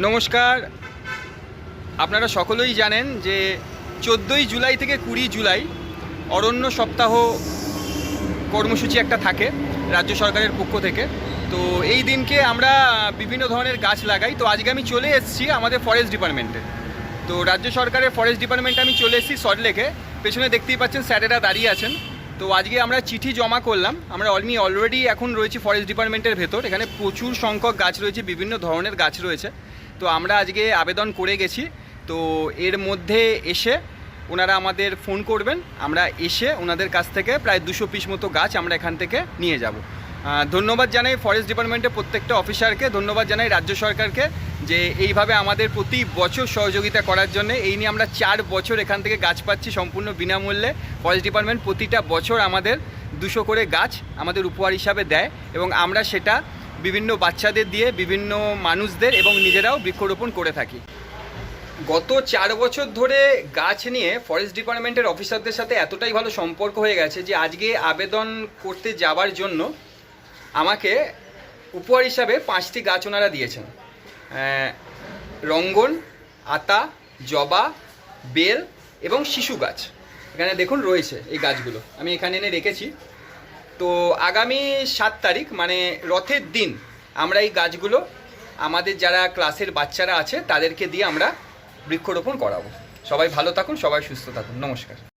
নমস্কার। আপনারা সকলেই জানেন যে চোদ্দোই জুলাই থেকে কুড়ি জুলাই অরণ্য সপ্তাহ কর্মসূচি একটা থাকে রাজ্য সরকারের পক্ষ থেকে। তো এই দিনকে আমরা বিভিন্ন ধরনের গাছ লাগাই। তো আজকে আমি চলে এসেছি আমাদের ফরেস্ট ডিপার্টমেন্টে তো রাজ্য সরকারের ফরেস্ট ডিপার্টমেন্টে আমি চলে এসেছি সল্টলেকে পেছনে দেখতেই পাচ্ছেন স্যারেরা দাঁড়িয়ে আছেন। তো আজকে আমরা চিঠি জমা করলাম। আমরা অলমি অলরেডি এখন রয়েছি ফরেস্ট ডিপার্টমেন্টের ভেতর। এখানে প্রচুর সংখ্যক গাছ রয়েছে, বিভিন্ন ধরনের গাছ রয়েছে। তো আমরা আজকে আবেদন করে গেছি। তো এর মধ্যে এসে ওনারা আমাদের ফোন করবেন। আমরা এসে ওনাদের কাছ থেকে প্রায় দুশো পিস মতো গাছ আমরা এখান থেকে নিয়ে যাব। ধন্যবাদ জানাই ফরেস্ট ডিপার্টমেন্টের প্রত্যেকটা অফিসারকে ধন্যবাদ জানাই রাজ্য সরকারকে যে এইভাবে আমাদের প্রতি বছর সহযোগিতা করার জন্য এই নিয়ে আমরা চার বছর এখান থেকে গাছ পাচ্ছি সম্পূর্ণ বিনামূল্যে। ফরেস্ট ডিপার্টমেন্ট প্রতিটা বছর আমাদের দুশো করে গাছ আমাদের উপহার হিসাবে দেয় এবং আমরা সেটা বিভিন্ন বাচ্চাদের দিয়ে, বিভিন্ন মানুষদের এবং নিজেরাও বৃক্ষরোপণ করে থাকি। গত চার বছর ধরে গাছ নিয়ে ফরেস্ট ডিপার্টমেন্টের অফিসারদের সাথে এতটাই ভালো সম্পর্ক হয়ে গেছে যে আজকে আবেদন করতে যাওয়ার জন্য আমাকে উপহার হিসাবে পাঁচটি গাছ ওনারা দিয়েছেন। রঙ্গন, আতা, জবা, বেল এবং শিশু গাছ। এখানে দেখুন রয়েছে এই গাছগুলো। আমি এখানে এনে রেখেছি। তো আগামী সাত তারিখ মানে রথের দিন, আমরা এই গাছগুলো আমাদের যারা ক্লাসের বাচ্চারা আছে, তাদেরকে দিয়ে আমরা বৃক্ষরোপণ করাবো। সবাই ভালো থাকুন, সবাই সুস্থ থাকুন। নমস্কার।